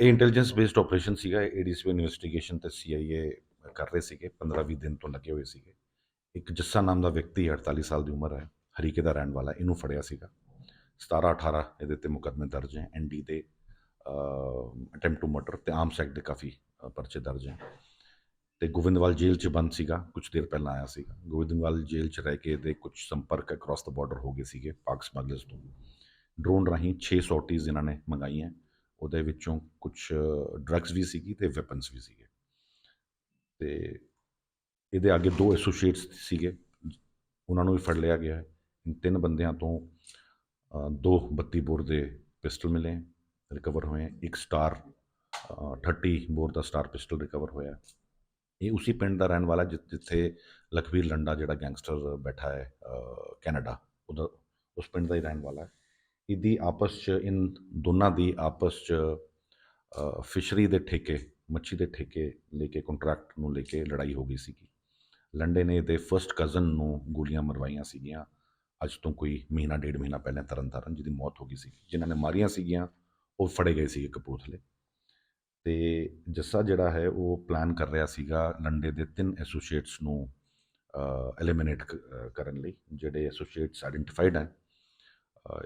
ਇਹ intelligence based operation ਸੀਗਾ ADCP investigation ਤੇ ਸੀਆਈਏ ਕਰ ਰਹੇ ਸੀਗੇ 15-20 ਦਿਨ ਤੋਂ ਲੱਗੇ ਹੋਏ ਸੀਗੇ। ਇੱਕ ਜੱਸਾ ਨਾਮ ਦਾ ਵਿਅਕਤੀ ਹੈ, 48 ਸਾਲ ਦੀ ਉਮਰ ਹੈ ਹਰੀਕੇ ਦਾ ਰਹਿਣ ਵਾਲਾ ਇਹਨੂੰ ਫੜਿਆ ਸੀਗਾ। 17-18 ਇਹਦੇ ਤੇ ਮੁਕੱਦਮੇ ਦਰਜ ਹੈ ਐਨਡੀ ਦੇ ਅਟੈਂਪਟ ਟੂ ਮਰਡਰ ਤੇ ਆਰਮਸ ਐਕਟ ਦੇ ਕਾਫੀ ਪਰਚੇ ਦਰਜ ਹੈ। ਤੇ ਗੋਬਿੰਦਵਾਲ ਜੇਲ੍ਹ 'ਚ ਬੰਦ ਸੀਗਾ ਕੁਝ ਦੇਰ ਪਹਿਲਾਂ ਆਇਆ ਸੀਗਾ। ਗੋਬਿੰਦਵਾਲ ਜੇਲ੍ਹ 'ਚ ਰਹਿ ਕੇ ਇਹਦੇ ਕੁਝ ਸੰਪਰਕ ਅਕ੍ਰੋਸ ਦਾ ਬਾਰਡਰ ਹੋ ਗਏ ਸੀਗੇ ਪਾਕ ਸਮਗਲਰਸ ਤੋਂ। ਡਰੋਨ ਰਾਹੀਂ 6 ਸੌਟੀਜ਼ ਇਹਨਾਂ ਨੇ ਮੰਗਾਈਆਂ। ਉਹਦੇ ਵਿੱਚੋਂ ਕੁਝ ਡਰੱਗਸ ਵੀ ਸੀਗੀ ਤੇ ਵੈਪਨਸ ਵੀ ਸੀਗੇ। ਤੇ ਇਹਦੇ ਅੱਗੇ ਦੋ ਐਸੋਸੀਏਟਸ ਸੀਗੇ ਉਹਨਾਂ ਨੂੰ ਵੀ ਫੜ ਲਿਆ ਗਿਆ ਹੈ। ਇਨ ਤਿੰਨ ਬੰਦਿਆਂ ਤੋਂ ਦੋ 32 ਬੋਰ ਦੇ ਪਿਸਟਲ ਮਿਲੇ ਰਿਕਵਰ ਹੋਏ ਇੱਕ ਸਟਾਰ ਅ, 30 ਬੋਰ ਦਾ ਸਟਾਰ ਪਿਸਟਲ ਰਿਕਵਰ ਹੋਇਆ ਇਹ ਉਸੇ ਪਿੰਡ ਦਾ ਰਹਿਣ ਵਾਲਾ ਜਿ- ਜਿੱਥੇ ਲਖਵੀਰ ਲੰਡਾ ਜਿਹੜਾ ਗੈਂਗਸਟਰ ਬੈਠਾ ਹੈ ਕੈਨੇਡਾ ਉਹਦਾ ਉਸ ਪਿੰਡ ਦਾ ਹੀ ਰਹਿਣ ਵਾਲਾ ਹੈ। ਇਹਦੀ ਆਪਸ ਚ, ਇਨ ਦੋਨਾਂ ਦੀ ਆਪਸ ਚ ਫਿਸ਼ਰੀ ਦੇ ਠੇਕੇ, ਮੱਛੀ ਦੇ ਠੇਕੇ ਲੈ ਕੇ ਕੰਟਰੈਕਟ ਨੂੰ ਲੈ ਕੇ ਲੜਾਈ ਹੋ ਗਈ ਸੀਗੀ। ਲੰਡੇ ਨੇ ਇਹਦੇ ਫਰਸਟ ਕਜ਼ਨ ਨੂੰ ਗੋਲੀਆਂ ਮਰਵਾਈਆਂ ਸੀਗੀਆਂ। ਅੱਜ ਤੋਂ ਕੋਈ ਮਹੀਨਾ, ਡੇਢ ਮਹੀਨਾ ਪਹਿਲਾਂ ਤਰਨ ਤਾਰਨ ਜਿਹਦੀ ਮੌਤ ਹੋ ਗਈ ਸੀ। ਜਿਨ੍ਹਾਂ ਨੇ ਮਾਰੀਆਂ ਸੀਗੀਆਂ, ਉਹ ਫੜੇ ਗਏ ਸੀਗੇ ਕਪੂਰਥਲੇ। ਤੇ ਜੱਸਾ ਜਿਹੜਾ ਹੈ, ਉਹ ਪਲਾਨ ਕਰ ਰਿਹਾ ਸੀਗਾ ਲੰਡੇ ਦੇ ਤਿੰਨ ਐਸੋਸੀਏਟਸ ਨੂੰ ਐਲੀਮੀਨੇਟ ਕਰਨ ਲਈ, ਜਿਹੜੇ ਐਸੋਸੀਏਟਸ ਆਇਡੈਂਟੀਫਾਈਡ ਹੈ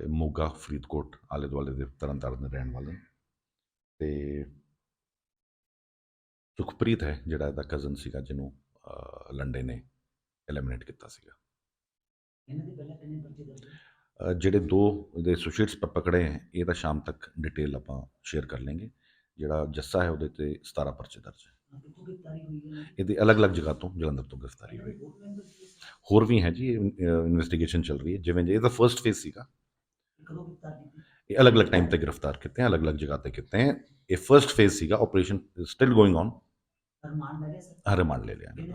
ਮੋਗਾ ਫਰੀਦਕੋਟ ਆਲੇ ਦੁਆਲੇ ਦੇ ਤਰਨ ਤਾਰਨ ਦੇ ਰਹਿਣ ਵਾਲੇ। ਤੇ ਸੁਖਪ੍ਰੀਤ ਹੈ ਜਿਹੜਾ ਇਹਦਾ ਕਜ਼ਨ ਸੀਗਾ ਜਿਹਨੂੰ ਲੰਡੇ ਨੇ ਐਲੀਮੀਨੇਟ ਕੀਤਾ ਸੀਗਾ। ਇਹਨਾਂ ਦੇ ਪਹਿਲਾਂ ਕਿੰਨੇ ਪਰਚੇ ਦਰਜ ਹੋਏ? ਅ, ਜਿਹੜੇ ਦੋ ਇਹਦੇ ਐਸੋਸੀਏਟਸ ਪ ਪਕੜੇ ਹੈ ਇਹ ਤਾਂ ਸ਼ਾਮ ਤੱਕ ਡਿਟੇਲ ਆਪਾਂ ਸ਼ੇਅਰ ਕਰ ਲਾਂਗੇ। ਜਿਹੜਾ ਜੱਸਾ ਹੈ ਉਹਦੇ ਤੇ 17 ਪਰਚੇ ਦਰਜ ਹੈ। ਇਹਦੀ ਅਲੱਗ-ਅਲੱਗ ਜਗ੍ਹਾ ਤੋਂ ਜਲੰਧਰ ਤੋਂ ਗ੍ਰਿਫਤਾਰੀ ਹੋਈ। ਹੋਰ ਵੀ ਹੈ ਜੀ ਇਨਵੈਸਟੀਗੇਸ਼ਨ ਚੱਲ ਰਹੀ ਹੈ। ਜਿਵੇਂ ਜੇ ਇਹਦਾ ਫਰਸਟ ਫੇਜ਼ ਸੀਗਾ। ਕਦੋਂ ਗ੍ਰਿਫਤਾਰ ਕੀਤੀ ਇਹ ਅਲੱਗ-ਅਲੱਗ ਟਾਈਮ ਤੇ ਗ੍ਰਿਫਤਾਰ ਕੀਤੇ ਹੈ ਅਲੱਗ-ਅਲੱਗ ਜਗ੍ਹਾ ਤੇ ਕੀਤੇ ਹੈ ਇਹ ਫਰਸਟ ਫੇਜ਼ ਸੀਗਾ operation still going on remand ਲੈ ਲਿਆ ਸਰ? ਰਿਮਾਂਡ ਲੈ ਲਿਆ ਇਹਨਾਂ